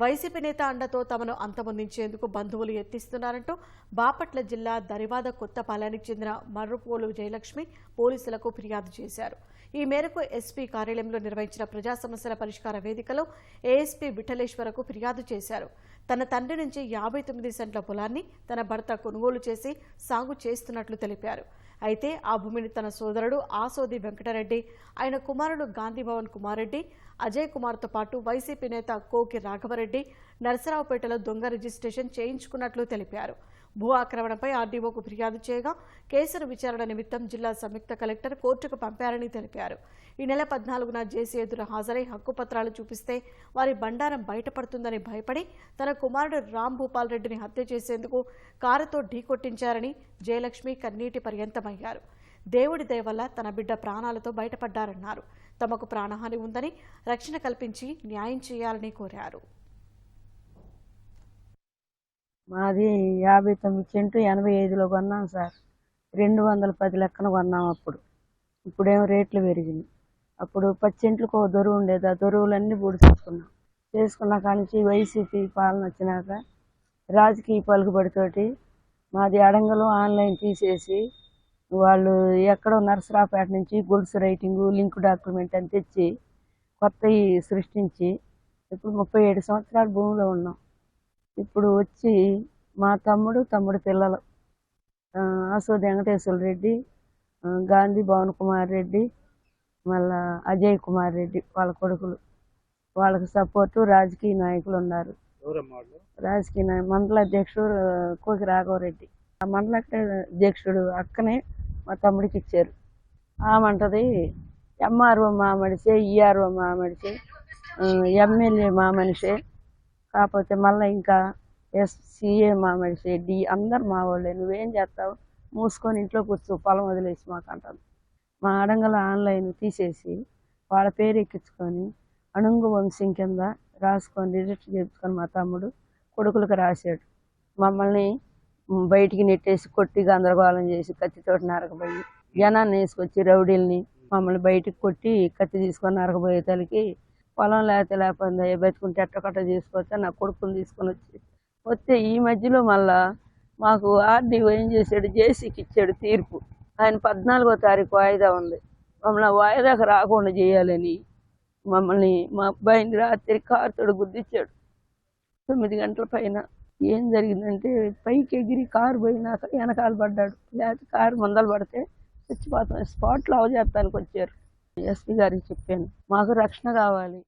YCP నేత అండతో తమను అంతమొందించేందుకు బంధువులు యత్నిస్తున్నారంటూ బాపట్ల జిల్లా దరివాద కొత్తపాలెనికి చెందిన మర్రుపోలు జయలక్ష్మి పోలీసులకు ఫిర్యాదు చేశారు. ఈ మేరకు ఎస్పీ కార్యాలయంలో నిర్వహించిన ప్రజా సమస్యల పరిష్కార వేదికలో ఏఎస్పీ విఠలేశ్వరకు ఫిర్యాదు చేశారు. తన తండ్రి నుంచి యాభై తొమ్మిది సెంట్ల పొలాన్ని తన భర్త కొనుగోలు చేసి సాగు చేస్తున్నట్లు తెలిపారు. అయితే ఆ భూమిని తన సోదరుడు ఆసోది వెంకటరెడ్డి ఆయన కుమారుడు గాంధీభవన్ కుమారెడ్డి అజయ్ కుమార్తో పాటు వైసీపీ నేత కోకి రాఘవరెడ్డి నరసరావుపేటలో దొంగ రిజిస్ట్రేషన్ చేయించుకున్నట్లు తెలిపారు. భూ ఆక్రమణపై ఆర్డీఓకు ఫిర్యాదు చేయగా కేసును విచారణ నిమిత్తం జిల్లా సంయుక్త కలెక్టర్ కోర్టుకు పంపారని తెలిపారు. ఈ నెల పద్నాలుగున జేసీ ఎదురు హాజరై హక్కుపత్రాలు చూపిస్తే వారి బండారం బయటపడుతుందని భయపడి తన కుమారుడు రామ్ భూపాల్ రెడ్డిని హత్య చేసేందుకు కారుతో ఢీకొట్టించారని జయలక్ష్మి కన్నీటి పర్యంతమయ్యారు. దేవుడి దయ వల్ల తన బిడ్డ ప్రాణాలతో బయటపడ్డారన్నారు. తమకు ప్రాణహాని ఉందని రక్షణ కల్పించి న్యాయం చేయాలని కోరారు. మాది యాభై తొమ్మిది సెంటు ఎనభై ఐదులో కొన్నాం సార్. రెండు వందల పది లెక్కన కొన్నాం అప్పుడు. ఇప్పుడేమో రేట్లు పెరిగినాయి. అప్పుడు పది సెంట్లకు ఒక దొరువు ఉండేది. ఆ దొరువులన్నీ పూడి చేసుకున్నాం. చేసుకున్న కానించి వైసీపీ పాలన వచ్చినాక రాజకీయ పలుకుబడితోటి మాది అడంగలు ఆన్లైన్ తీసేసి వాళ్ళు ఎక్కడో నర్సరాపేట నుంచి గొలుసు రైటింగు లింక్ డాక్యుమెంట్ అని తెచ్చి కొత్తవి సృష్టించి ఇప్పుడు ముప్పై ఏడు సంవత్సరాలు భూమిలో ఉన్నాం. ఇప్పుడు వచ్చి మా తమ్ముడు తమ్ముడు పిల్లలు ఆసోది వెంకటేశ్వర రెడ్డి గాంధీ భవన్ కుమార్ రెడ్డి మళ్ళా అజయ్ కుమార్ రెడ్డి వాళ్ళ కొడుకులు. వాళ్ళకి సపోర్టు రాజకీయ నాయకులు ఉన్నారు. రాజకీయ నాయ మండల అధ్యక్షుడు కోకి రాఘవరెడ్డి ఆ మండల అధ్యక్షుడు అక్కనే మా తమ్ముడికి ఇచ్చారు. ఆమంటది ఎంఆర్ఓ మా మనిషే ఈఆర్ఓ మా మనిషి ఎమ్మెల్యే మా మనిషే కాకపోతే మళ్ళీ ఇంకా ఎస్ సిఏ మామిడి షెడ్డి అందరు మా వాళ్ళే. నువ్వేం చేస్తావు? మూసుకొని ఇంట్లో కూర్చో పొలం వదిలేసి మాకు అంటాను మా అడంగల ఆన్లైన్ తీసేసి వాళ్ళ పేరు ఎక్కించుకొని అణుంగు వంశం కింద రాసుకొని రిజిస్టర్ చేయించుకొని మా తమ్ముడు కొడుకులకు రాశాడు. మమ్మల్ని బయటికి నెట్టేసి కొట్టి గందరగోళం చేసి కత్తితోటి నరకబోయి జనాన్ని వేసుకొచ్చి రౌడీల్ని మమ్మల్ని బయటికి కొట్టి కత్తి తీసుకొని నరకబోయే తలకి పొలం లేకపోతే లేకపోతే బతుకుంటే ఎట్టకట్ట చేసుకోవచ్చు? నా కొడుకుని తీసుకొని వచ్చి వస్తే ఈ మధ్యలో మళ్ళా మాకు ఆర్డీఓ ఏం చేశాడు? జేసీకి ఇచ్చాడు తీర్పు. ఆయన పద్నాలుగో తారీఖు వాయిదా ఉంది. మమ్మల్ని ఆ వాయిదాకు రాకుండా చేయాలని మమ్మల్ని మా అబ్బాయిని రాత్రి కారుతోడు గుద్దిచ్చాడు. తొమ్మిది గంటల పైన ఏం జరిగిందంటే పైకి ఎగిరి కారు పోయినాక వెనకాల పడ్డాడు. లేకపోతే కారు ముందలు పడితే చచ్చిపోతాం. స్పాట్లో అవజేస్తానికి వచ్చారు. ఎస్పీ గారికి చెప్పాను. మాకు రక్షణ కావాలి.